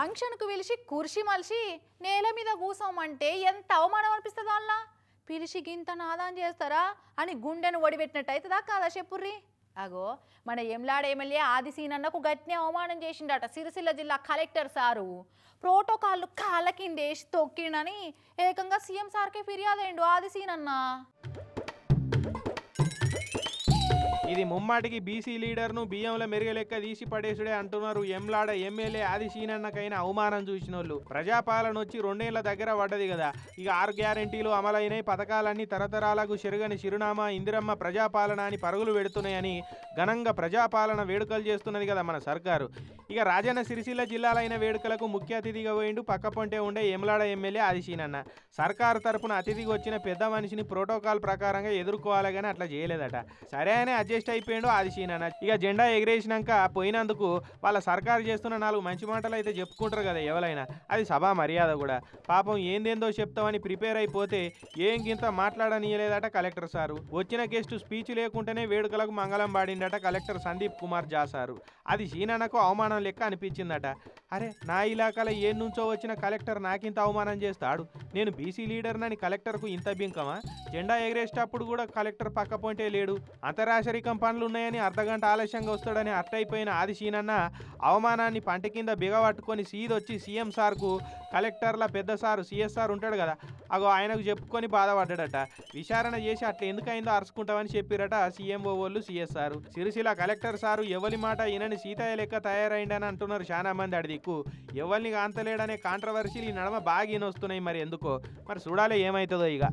ఫంక్షన్కు పిలిచి కుర్షి మలిసి నేల మీద కూసోమంటే ఎంత అవమానం అనిపిస్తుంది వాళ్ళ పిలిచి గింత నాదాం చేస్తారా? అని గుండెను ఒడిపెట్టినట్టు అవుతుందా కాదా చెప్పుర్రి? అగో మన ఎమ్లాడ ఎమ్మెల్యే ఆదిసీనన్నకు గట్టినే అవమానం చేసిండట సిరిసిల్ల జిల్లా కలెక్టర్ సారు. ప్రోటోకాల్ కాళ్ళ కిందేసి తొక్కిండని ఏకంగా సీఎం సార్కే ఫిర్యాదు అయిండు ఆదిసీనన్న ఇది ముమ్మాటికి బీసీ లీడర్ను బియ్యంలో మెరుగలెక్క తీసి పడేసుడే అంటున్నారు. ఎంలాడ ఎమ్మెల్యే ఆది సీనన్నకైన అవమానం చూసిన వాళ్ళు ప్రజాపాలన వచ్చి రెండేళ్ళ దగ్గర పడ్డది కదా. ఇక ఆరు గ్యారెంటీలు అమలైన పథకాలన్నీ తరతరాలకు చెరుగని చిరునామా ఇందిరమ్మ ప్రజాపాలన అని పరుగులు పెడుతున్నాయని ఘనంగా ప్రజాపాలన వేడుకలు చేస్తున్నది కదా మన సర్కారు. ఇక రాజన్న సిరిసిల్ల జిల్లాలైన వేడుకలకు ముఖ్య అతిథిగా పోయిండు పక్క పొంటే ఉండే ఎమ్లాడ ఎమ్మెల్యే ఆదిశీనన్న. సర్కారు తరపున అతిథిగా వచ్చిన పెద్ద మనిషిని ప్రోటోకాల్ ప్రకారంగా ఎదుర్కోవాలి కానీ అట్లా చేయలేదట. సరే అని అడ్జస్ట్ అయిపోయిండు ఆదిశీనన్న. ఇక జెండా ఎగిరేసినాక పోయినందుకు వాళ్ళ సర్కారు చేస్తున్న నాలుగు మంచి మాటలు అయితే చెప్పుకుంటారు కదా ఎవరైనా అది సభా మర్యాద కూడా. పాపం ఏందేందో చెప్తామని ప్రిపేర్ అయిపోతే ఏం గింత మాట్లాడనీయలేదట కలెక్టర్ సారు. వచ్చిన గెస్ట్ స్పీచ్ లేకుంటేనే వేడుకలకు మంగళం పాడిండట కలెక్టర్ సందీప్ కుమార్ జాసారు. అది సీనానకు అవమానం లెక్క అనిపించిందట. అరే నా ఇలాకాలో ఏ నుంచో వచ్చిన కలెక్టర్ నాకింత అవమానం చేస్తాడు. నేను బీసీ లీడర్నని కలెక్టర్కు ఇంత బింకమా? జెండా ఎగరేసేటప్పుడు కూడా కలెక్టర్ పక్క పొంటే లేడు. అంతరాశరికం పనులు ఉన్నాయని అర్ధగంట ఆలస్యంగా వస్తాడని అట్టయిపోయిన ఆది సీనన్న అవమానాన్ని పంట కింద బిగబట్టుకొని సీదొచ్చి సీఎం సార్కు కలెక్టర్ల పెద్ద సారు సిఎస్ఆర్ ఉంటాడు కదా అగో ఆయనకు చెప్పుకొని బాధపడ్డాడట. విచారణ చేసి అట్లా ఎందుకైందో అరుచుకుంటామని చెప్పిరట సీఎంఓ వాళ్ళు సిఎస్ఆర్ సిరిసిల కలెక్టర్ సారు ఎవరి మాట ఈయనని సీతయ్య లెక్క తయారైండని అంటున్నారు చాలా మంది అడి దిక్కు. ఎవరిని కాంతలేడనే కాంట్రవర్సీలు ఈ నడమ బాగా ఈయనొస్తున్నాయి మరి ఎందుకో? మరి చూడాలి ఏమవుతుందో ఇక.